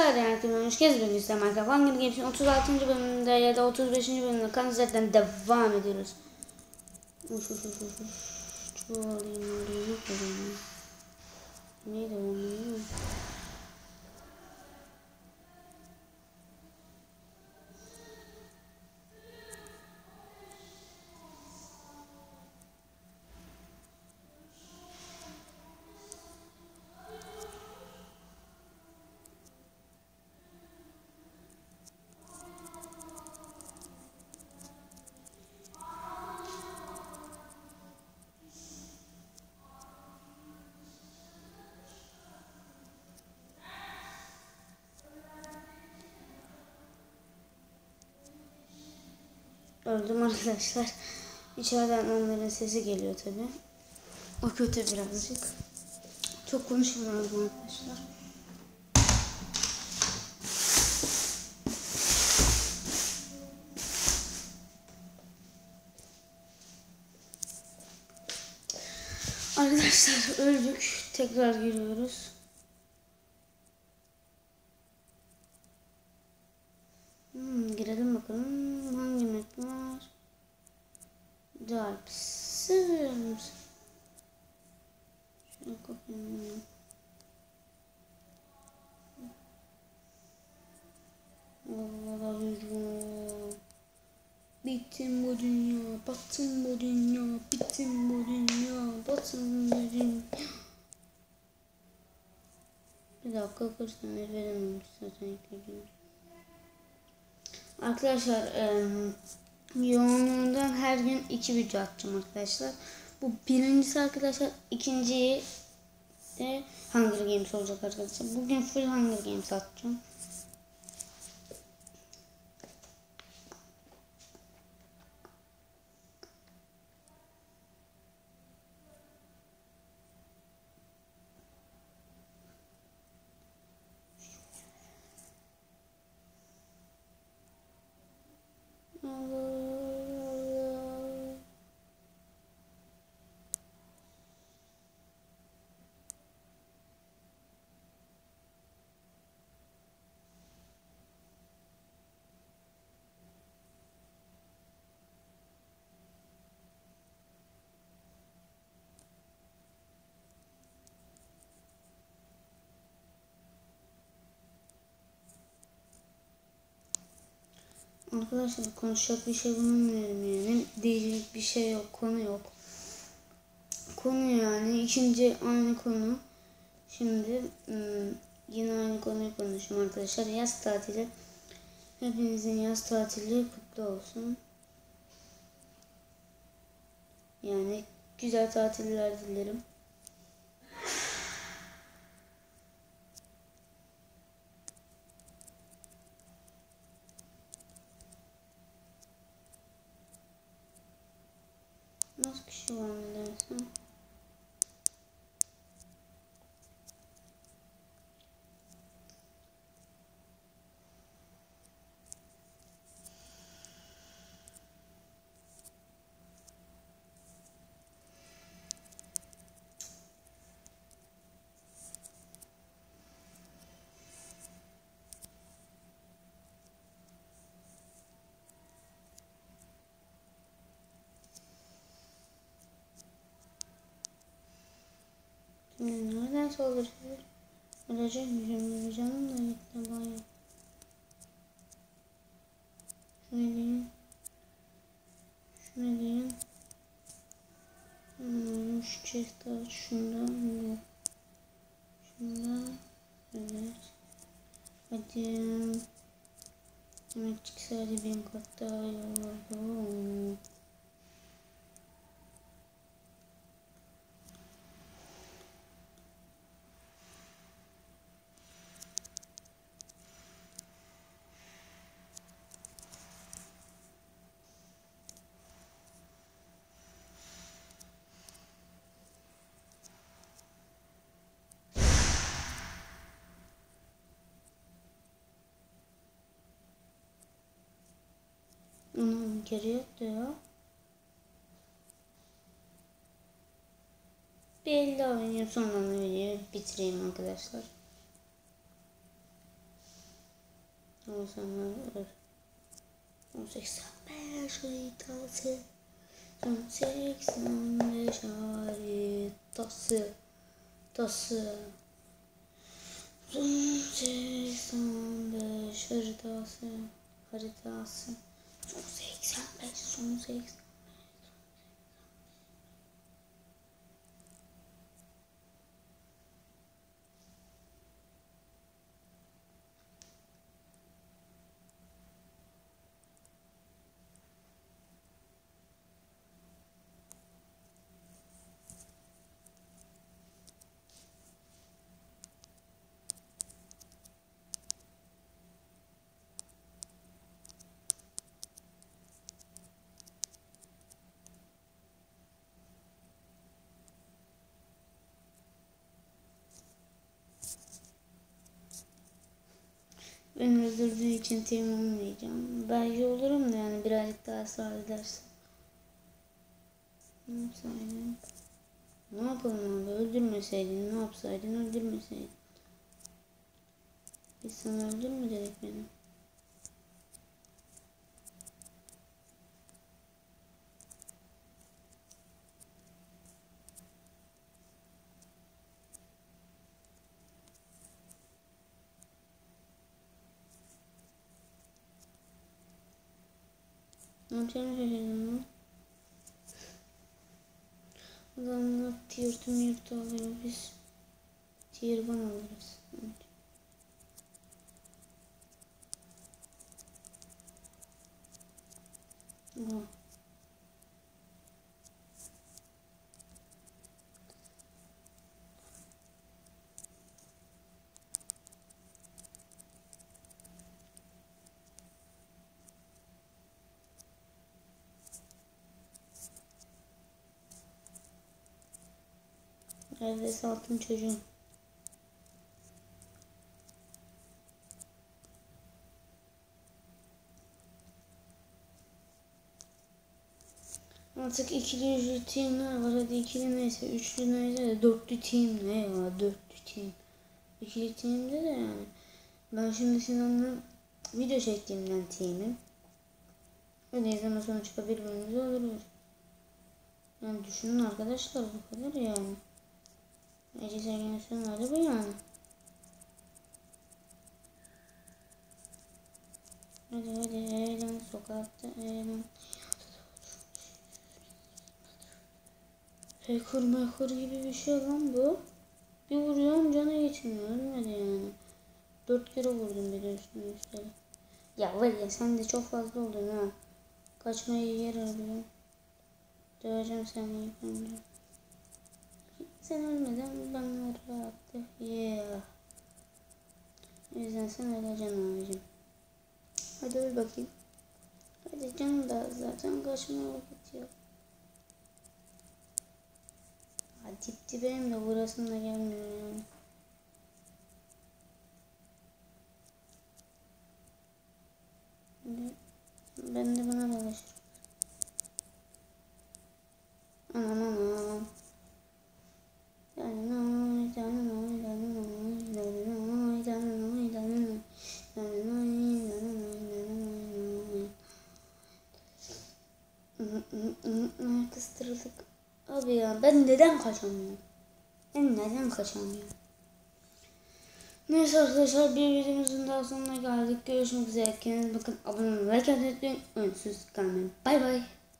Herkese hoş geldiniz. Bugün size Minecraft Hunger Games'in 36. bölümünde ya da 35. bölümünde kan zaten devam ediyoruz. Uş uş uş uş uş. Şu alayım alayım yok alayım. Neydi o Öldüm arkadaşlar. İçeriden onların sesi geliyor tabi. O kötü birazcık. Çok konuşmuyorum arkadaşlar. Arkadaşlar öldük. Tekrar giriyoruz. Şöyle kopyalayalım. Allah'ım. Bittim bu dünya, battım bu dünya, bittim bu dünya, battım bu dünya. Bir dakika tane verememiş zaten ilk Arkadaşlar e, yoğunluğundan her gün iki video atacağım arkadaşlar. Bu birincisi arkadaşlar ikinciyi de Hunger Games olacak arkadaşlar. Bugün full Hunger Games atacağım. Arkadaşlar konuşacak bir şey bulmuyorum yani. Diyecek bir şey yok. Konu yok. Konu yani. ikinci aynı konu. Şimdi ıı, yine aynı konuyu konuşuyorum arkadaşlar. Yaz tatili. Hepinizin yaz tatili kutlu olsun. Yani güzel tatiller dilerim. Nereden saldırıyor? Ölecek miyim? Canım da gitti baya. Şunu diyeyim. Şunu diyeyim. Hmm, şu chest aç. Şundan yok. Şundan. Evet. Hadi. Demek çıksa hadi bin kat daha iyi Anam geri ya. Bir elde oynayayım sonra videoyu bitireyim arkadaşlar. O zaman evet. 85 haritası. Son 85 haritası. Tası. Son 85 haritası. Haritası. Son 85, son 85. Beni öldürdüğü için team olmayacağım. Belki olurum da yani birazcık daha sabredersin. Ne yapsaydım? Ne yapalım abi? Öldürmeseydin, ne yapsaydın? Öldürmeseydin. Biz sana öldürme dedik beni. Não temos nenhum. Vamos tiro de mir talvez ter vanobras. Bom. 1 alırız. Evet. Aha. Evde altın çocuğum. Artık ikili teamler var. Hadi ikili neyse. Üçlü neyse de dörtlü team ne ya? Dörtlü team. İkili teamde de yani. Ben şimdi Sinan'la video çektiğimden team'im. Öyle izleme sonuçta birbirimizi öldürüyoruz. Yani düşünün arkadaşlar bu kadar yani. Ece Sergen'in hali bu yani. Hadi hadi eğlen sokakta eğlen. Hacker maker gibi bir şey lan bu. Bir vuruyorum cana geçmiyor ölmedi yani. Dört kere vurdum bir de üstüne üstelik. Ya var ya sen de çok fazla oldun ha. Kaçmayı yer arıyorum. Döveceğim seni ilk. Sen ölmeden ben rahattı. Yeah. O yüzden sen öleceksin abicim. Hadi öl bakayım. Hadi canım da zaten kaçmaya vakit yok. Dip dibeyim de vurasım da gelmiyor yani. Ben de buna dolaşırım. Kıstırdık. Abi ya ben neden kaçamıyorum? Ben neden kaçamıyorum? Neyse arkadaşlar bir videomuzun daha sonuna geldik. Görüşmek üzere. Kendinize bakın. Abone olmayı, like atmayı unutmayın. Önsüz kalmayın. Bay bay.